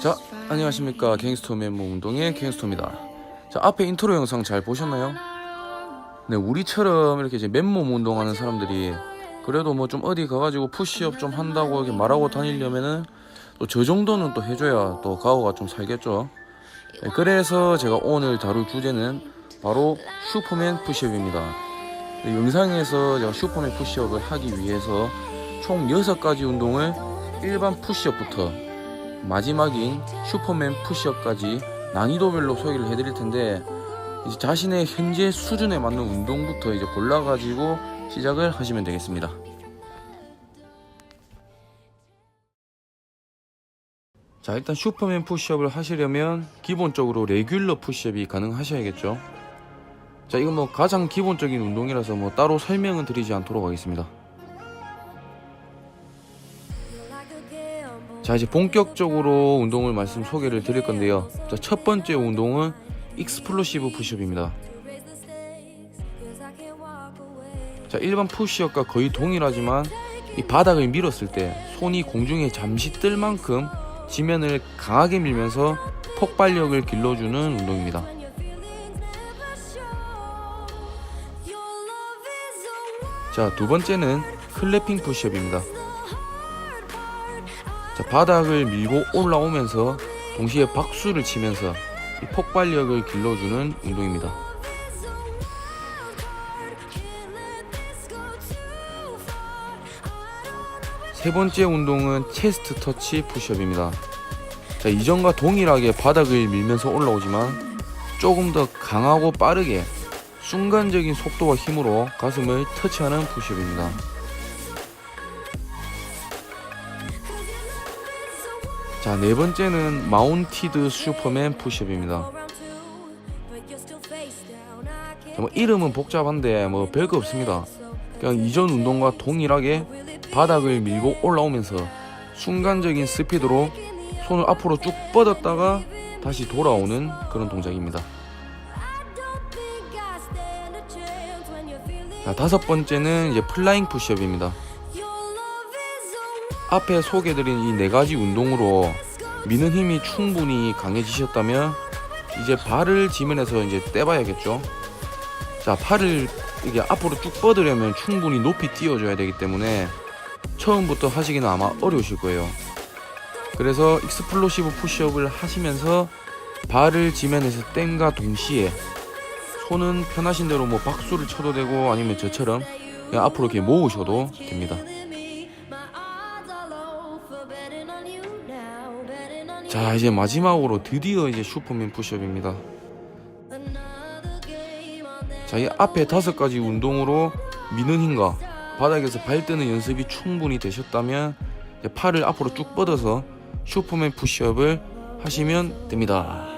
자, 안녕하십니까. 갱스터 맨몸 운동의 갱스터입니다. 자, 앞에 인트로 영상 잘 보셨나요? 네, 우리처럼 이렇게 이제 맨몸 운동하는 사람들이 그래도 뭐 좀 어디 가가지고 푸시업 좀 한다고 이렇게 말하고 다니려면은 또 저 정도는 또 해줘야 또 가오가 좀 살겠죠. 네, 그래서 제가 오늘 다룰 주제는 바로 슈퍼맨 푸시업입니다. 네, 영상에서 제가 슈퍼맨 푸시업을 하기 위해서 총 6가지 운동을 일반 푸시업부터 마지막인 슈퍼맨 푸시업까지 난이도별로 소개를 해드릴 텐데 이제 자신의 현재 수준에 맞는 운동부터 이제 골라가지고 시작을 하시면 되겠습니다. 자 일단 슈퍼맨 푸시업을 하시려면 기본적으로 레귤러 푸시업이 가능하셔야겠죠. 자 이건 뭐 가장 기본적인 운동이라서 뭐 따로 설명은 드리지 않도록 하겠습니다. 자 이제 본격적으로 운동을 말씀 소개를 드릴 건데요. 자, 첫 번째 운동은 익스플로시브 푸시업입니다. 자 일반 푸시업과 거의 동일하지만 이 바닥을 밀었을 때 손이 공중에 잠시 뜰 만큼 지면을 강하게 밀면서 폭발력을 길러주는 운동입니다. 자 두 번째는 클래핑 푸시업입니다. 자, 바닥을 밀고 올라오면서 동시에 박수를 치면서 이 폭발력을 길러주는 운동입니다. 세 번째 운동은 체스트 터치 푸시업입니다. 자, 이전과 동일하게 바닥을 밀면서 올라오지만 조금 더 강하고 빠르게 순간적인 속도와 힘으로 가슴을 터치하는 푸시업입니다. 자, 네 번째는 마운티드 슈퍼맨 푸시업입니다. 자, 뭐 이름은 복잡한데 뭐 별거 없습니다. 그냥 이전 운동과 동일하게 바닥을 밀고 올라오면서 순간적인 스피드로 손을 앞으로 쭉 뻗었다가 다시 돌아오는 그런 동작입니다. 자, 다섯 번째는 이제 플라잉 푸시업입니다. 앞에 소개드린 이 네 가지 운동으로 미는 힘이 충분히 강해지셨다면 이제 발을 지면에서 이제 떼봐야겠죠. 자, 팔을 이게 앞으로 쭉 뻗으려면 충분히 높이 띄워줘야 되기 때문에 처음부터 하시기는 아마 어려우실 거예요. 그래서 익스플로시브 푸시업을 하시면서 발을 지면에서 뗀과 동시에 손은 편하신 대로 뭐 박수를 쳐도 되고 아니면 저처럼 그냥 앞으로 이렇게 모으셔도 됩니다. 자 이제 마지막으로 드디어 이제 슈퍼맨 푸시업입니다. 자 이 앞에 다섯 가지 운동으로 미는 힘과 바닥에서 발 뜨는 연습이 충분히 되셨다면 팔을 앞으로 쭉 뻗어서 슈퍼맨 푸시업을 하시면 됩니다.